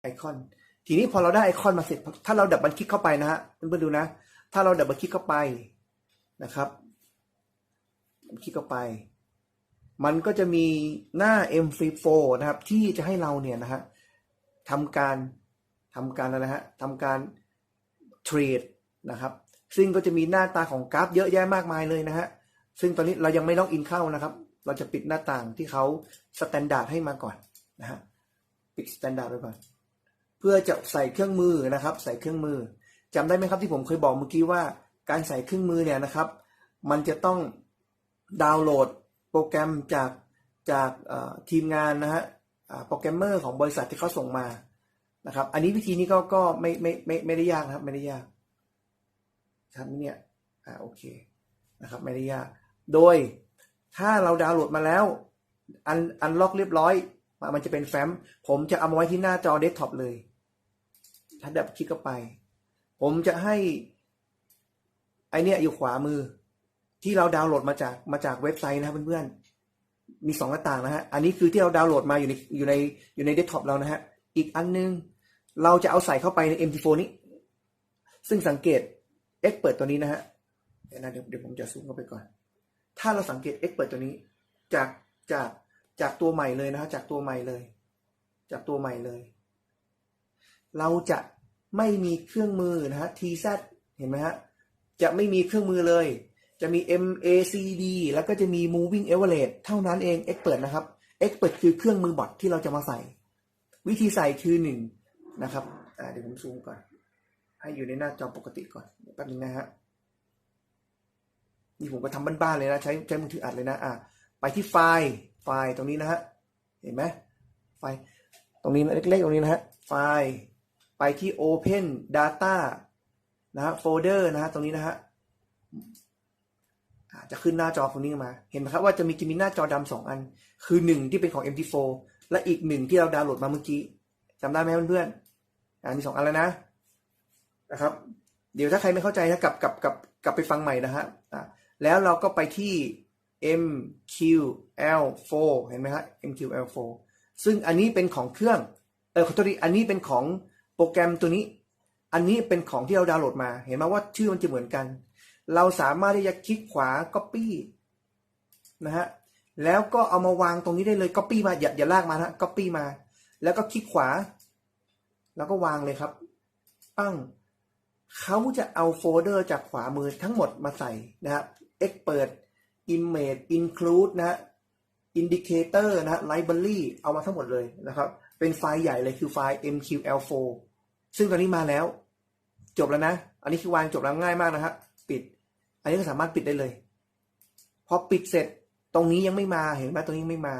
ไอคอน ทีนี้พอเราได้ไอคอนมาเสร็จ ถ้าเราดับบิลคลิกเข้าไปนะฮะเพื่อนๆดูนะ ถ้าเราดับบิลคลิกเข้าไปนะครับคลิกเข้าไป มันก็จะมีหน้า M34 นะครับ ที่จะให้เราเนี่ยนะฮะทำการทำการอะไรนะฮะทำการเทรดนะครับซึ่งก็จะมีหน้าตาของกราฟเยอะแยะมากมายเลยนะฮะ ซึ่งตอนนี้เรายังไม่ล็อกอินเข้านะครับ เราจะปิดหน้าต่างที่เขาสแตนดาร์ดให้มาก่อนนะฮะ ปิดสแตนดาร์ดไว้ก่อน เพื่อจะใส่เครื่องมือนะครับ ใส่เครื่องมือจำได้ไหมครับที่ผมเคยบอกเมื่อกี้ว่า การใส่เครื่องมือเนี่ยนะครับ มันจะต้องดาวน์โหลดโปรแกรมจากจากทีมงานนะฮะโปรแกรมเมอร์ของบริษัทที่เขาส่งมานะครับ อันนี้วิธีนี้ก็ก็ไม่ไม่ไม่ไม่ได้ยากครับ ไม่ได้ยากชัดไหมเนี่ยอ่าโอเคนะครับไม่ได้ยาก โดยถ้าเราดาวน์โหลดมาแล้ว อันอันล็อกเรียบร้อย มันจะเป็นแฟ้ม ผมจะเอามาไว้ที่หน้าจอเดสก์ท็อปเลย ถ้าดับคลิกเข้าไป ผมจะให้ ไอเนี้ยอยู่ขวามือ ที่เราดาวน์โหลดมาจากมาจากเว็บไซต์นะครับเพื่อนๆมีสองหน้าต่างนะฮะอันนี้คือที่เราดาวน์โหลดมาอยู่ในอยู่ในอยู่ในเดสก์ท็อปเรานะฮะอีกอันนึง เราจะเอาใส่เข้าไปใน MT4 นี้ ซึ่งสังเกต X เปิดตัวนี้นะฮะเดี๋ยวนะเดี๋ยวผมจะซูมเข้าไปก่อน ถ้าเราสังเกต X เปิดตัวนี้ จากจากจากตัวใหม่เลยนะฮะจากตัวใหม่เลย จากตัวใหม่เลย เราจะไม่มีเครื่องมือนะฮะ TZ เห็นไหมฮะ จะไม่มีเครื่องมือเลย จะมี MACD แล้วก็จะมี Moving Average เท่านั้นเอง Expert นะครับ Expert คือเครื่องมือบอทที่เราจะมาใส่ วิธีใส่คือหนึ่งนะครับเดี๋ยวผมซูมก่อน ให้อยู่ในหน้าจอปกติก่อนแป๊บนึงนะฮะนี่ผมก็ทำบ้านๆเลยนะใช้ใช้มือถืออัดเลยนะอะไปที่ไฟล์ไฟล์ตรงนี้นะฮะเห็นไหมไฟล์ตรงนี้นะเล็กๆตรงนี้นะฮะไฟล์ ไปที่ Open Data นะฮะโฟลเดอร์นะฮะตรงนี้นะฮะอะจะขึ้นหน้าจอตรงนี้มา เห็นไหมครับว่าจะมีจะมีหน้าจอดำสองอัน คือหนึ่งที่เป็นของ MT4 และอีกหนึ่งที่เราดาวน์โหลดมาเมื่อกี้จำได้ไหมเพื่อนๆอ่ามีสองอันแล้วนะนะครับ เดี๋ยวถ้าใครไม่เข้าใจนะกลับกลับกลับกลับไปฟังใหม่นะฮะอะแล้วเราก็ไปที่ MQL4 เห็นไหมฮะ MQL4 ซึ่งอันนี้เป็นของเครื่องเออขอโทษทีอันนี้เป็นของ โปรแกรมตัวนี้ อันนี้เป็นของที่เราดาวน์โหลดมา เห็นไหมว่าชื่อมันจะเหมือนกัน เราสามารถที่จะคลิกขวา Copy นะฮะ แล้วก็เอามาวางตรงนี้ได้เลย Copy มาอย่าอย่าลากมานะ Copy มา แล้วก็คลิกขวา แล้วก็วางเลยครับ ปั้งเขาจะเอาโฟลเดอร์จากขวามือทั้งหมดมาใส่นะครับ expert image include นะฮะ indicator นะฮะ library เอามาทั้งหมดเลยนะครับ เป็นไฟล์ใหญ่เลยคือไฟล์ mql4 ซึ่งตอนนี้มาแล้ว จบแล้วนะ อันนี้คือวางจบแล้วง่ายมากนะฮะปิด อันนี้ก็สามารถปิดได้เลยพอปิดเสร็จตรงนี้ยังไม่มาเห็นไหมตรงนี้ยังไม่มา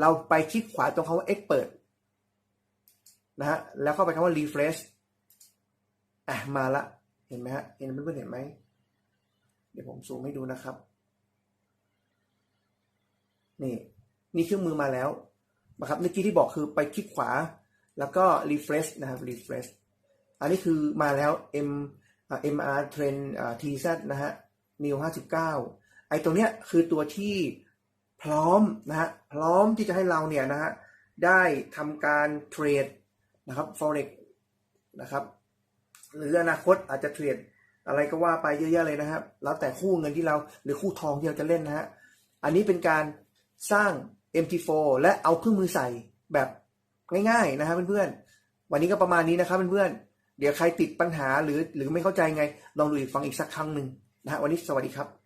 เราไปคลิกขวาตรงคำว่า expert นะฮะแล้วเข้าไปคำว่า refresh อะมาละเห็นไหมฮะเห็นเพื่อนๆเห็นไหมเดี๋ยวผมซูมให้ดูนะครับ นี่นี่เครื่องมือมาแล้วนะครับเมื่อกี้ที่บอกคือไปคลิกขวา แล้วก็ refresh นะครับ refresh อันนี้คือมาแล้ว M อ่า MR Trend TZ นะฮะ New 59 ไอตัวเนี้ยคือตัวที่พร้อมนะฮะ พร้อมที่จะให้เราเนี่ยนะฮะ ได้ทำการเทรดนะครับ forex นะครับ หรืออนาคตอาจจะเทรดอะไรก็ว่าไปเยอะแยะเลยนะครับ แล้วแต่คู่เงินที่เราหรือคู่ทองที่เราจะเล่นนะฮะ อันนี้เป็นการสร้าง MT4 และเอาเครื่องมือใส่แบบ ง่ายๆนะครับเพื่อนๆวันนี้ก็ประมาณนี้นะครับเพื่อนๆเดี๋ยวใครติดปัญหาหรือหรือไม่เข้าใจไง ลองดูอีกฟังอีกสักครั้งหนึ่งนะฮะวันนี้สวัสดีครับ